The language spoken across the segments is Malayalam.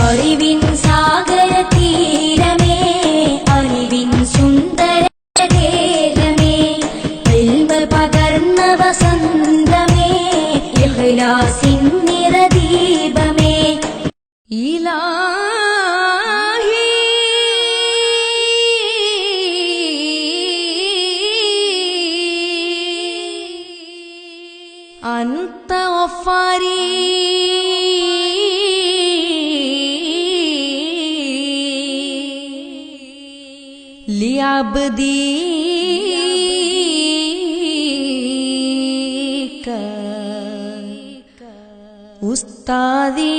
അറിവിൻ സാഗര തീരമേ അറിവിൻ സുന്ദര കേരമേ ഇൽമ പകർന്ന വസന്തമേ ഇഖ്ലാസിൻ നിറദീപമേ ഇലാഹി അന്ത ഒഫാരി ലിഅബ്ദീക ഉസ്താദി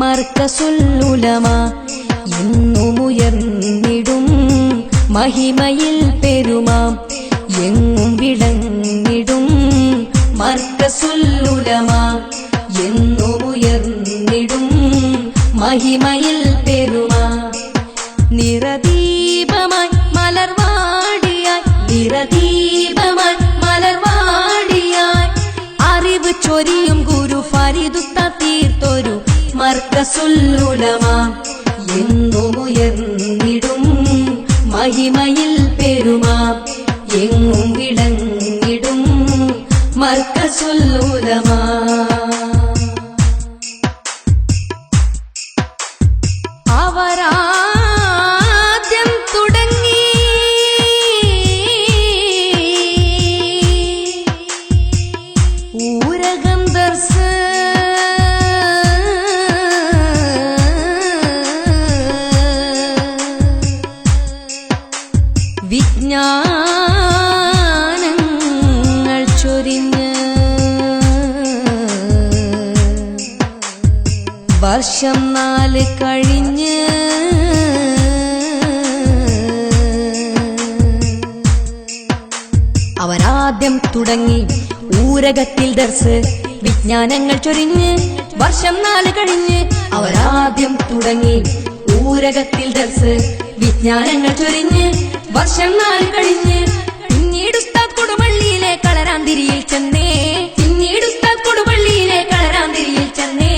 മർക്കസുല്ലുലമ എന്നുമുയർന്നിടും മഹിമയിൽ പെരുമാം. എങ്ങും വിളങ്ങിടും മർക്കസുല്ലുലമ എന്നുമുയർന്നിടും മഹിമയിൽ പെരുമാം. നിറദീപമായി മലർവാടിയായി നിറദീപമായി മലർവാടിയായി. അറിവ് ചൊരിയും ഗുരു ഫരിദുത്ത തീർത്തൊരു മർക്കസുല്ലുലമ എന്നുമുയർന്നിടും മഹിമയിൽ പെരുമാ. എങ്ങും വിളങ്ങിടും വർഷം നാല് കഴിഞ്ഞ് അവരാദ്യം തുടങ്ങി ഊരകത്തിൽ ദർസ് വിജ്ഞാനങ്ങൾ ചൊരിഞ്ഞ് വർഷം നാല് കഴിഞ്ഞ് അവരാദ്യം തുടങ്ങി ഊരകത്തിൽ ദർസ് വിജ്ഞാനങ്ങൾ ചൊരിഞ്ഞ് വർഷം നാല് കഴിഞ്ഞ് പിന്നീടുസ്ത ഉസ്താദ് കൊടുവള്ളിയിലെ കളരാന്തിരിയിൽ ചെന്നേ. പിന്നീടുസ്ത ഉസ്താദ് കൊടുവള്ളിയിലെ കളരാന്തിരിയിൽ ചെന്നേ.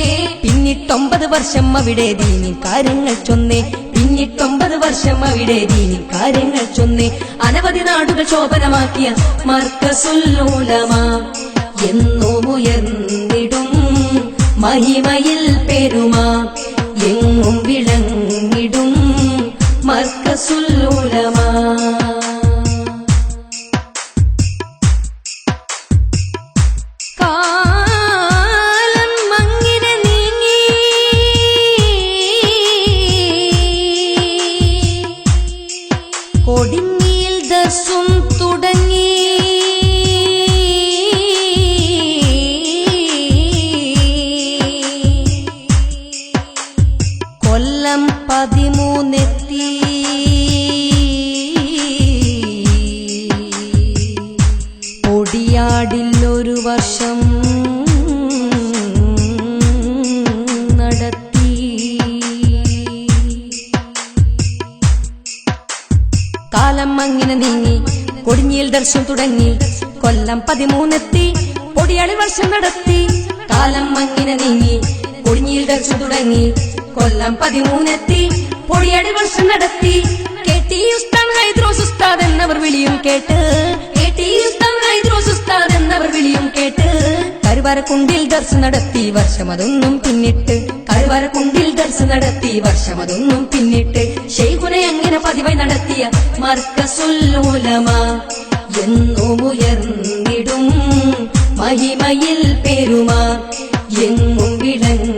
പിന്നിട്ടൊമ്പത് വർഷം അവിടെ ദീനി കാര്യങ്ങൾ ചൊന്നേ. പിന്നിട്ടൊമ്പത് വർഷം അവിടെ ദീനി കാര്യങ്ങൾ ചൊന്നേ. അനവധി നാടുകൾ ശോഭനമാക്കിയ മർക്കസുല്ലൂലമ എന്നുമുയർന്നിടും മഹിമയിൽ പെരുമാ. എങ്ങും വിളങ്ങിടും കൊല്ലം പതിമൂന്നെത്തി. പൊടിയാടിൽ ഒരു വർഷം നടത്തി. കാലം അങ്ങനെ നീങ്ങി കൊടിഞ്ഞിയിൽ ദർശനം തുടങ്ങി. കൊല്ലം പതിമൂന്നെത്തി പൊടിയാളി വർഷം നടത്തി. കാലം അങ്ങനെ നീങ്ങി കൊടിഞ്ഞിയിൽ ദർശനം തുടങ്ങി. കൊല്ലം പതിമൂന്നെത്തി പൊടിയടി വർഷം നടത്തി. കേട്ടി ഉസ്താൻ ഹൈദ്രോസ് ഉസ്താദ് എന്നവർ വിളിയും കേട്ട്. കേട്ടി ഉസ്താൻ ഹൈദ്രോസ് ഉസ്താദ് എന്നവർ വിളിയും കേട്ട്. കരുവരക്കുണ്ടിൽ ദർശ നടത്തി വർഷം അതൊന്നും പിന്നിട്ട്. കരുവരക്കുണ്ടിൽ ദർശ നടത്തി വർഷം അതൊന്നും പിന്നിട്ട്. ഷെയ്ഖുനെ അങ്ങനെ പതിവായി നടത്തിയ? മർക്കസുല്ലൂലമ. എന്നും ഉയർന്നിടും മഹിമയിൽ പെരുമാ. എങ്ങും വിളങ്ങും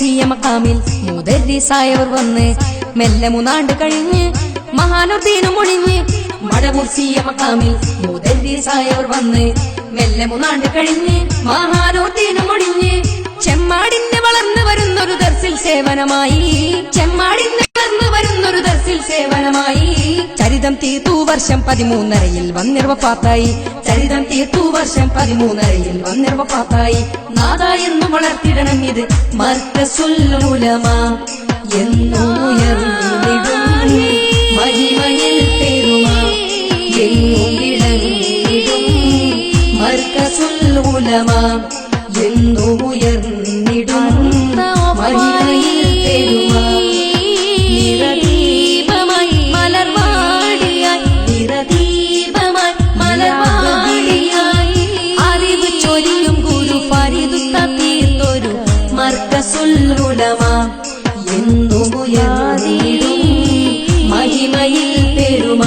മക്കാമിൽ മുദരിസായവർ വന്ന് മെല്ലെ മൂന്നാണ്ട് കഴിഞ്ഞ് മഹാനുദ്ദീനും ഒളിഞ്ഞ് മടമുർസിയ മക്കാമിൽ മുദരിസായവർ വന്ന് മെല്ലെ മൂന്നാണ്ട് കഴിഞ്ഞ് മഹാനുദ്ദീനും ഒളിഞ്ഞ് ചെമ്മാടിന്റെ വളർന്നു വരുന്നൊരു ദർസിൽ സേവനമായി ചെമ്മാടിന്റെ വളർന്നു സേവനമായി. ചരിതം തീർത്തു വർഷം പതിമൂന്നരയിൽ വന്നിർവപ്പാത്തായി ചരിതം തീർത്തു വർഷം പതിമൂന്നരയിൽ വന്നിർവപ്പാത്തായി നാഥ എന്നു വളർത്തിടണം ഇത് മർക്കസുല്ലുലമ മഹിമയിൽ പെരുമാ. മർക്കസുല്ലുലമ എന്നും ഉയർന്നിടും മഹിമയിൽ പെരുമ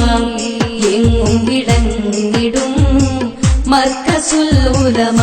എങ്ങും വിളങ്ങിടും മർക്കസുല്ലുലമ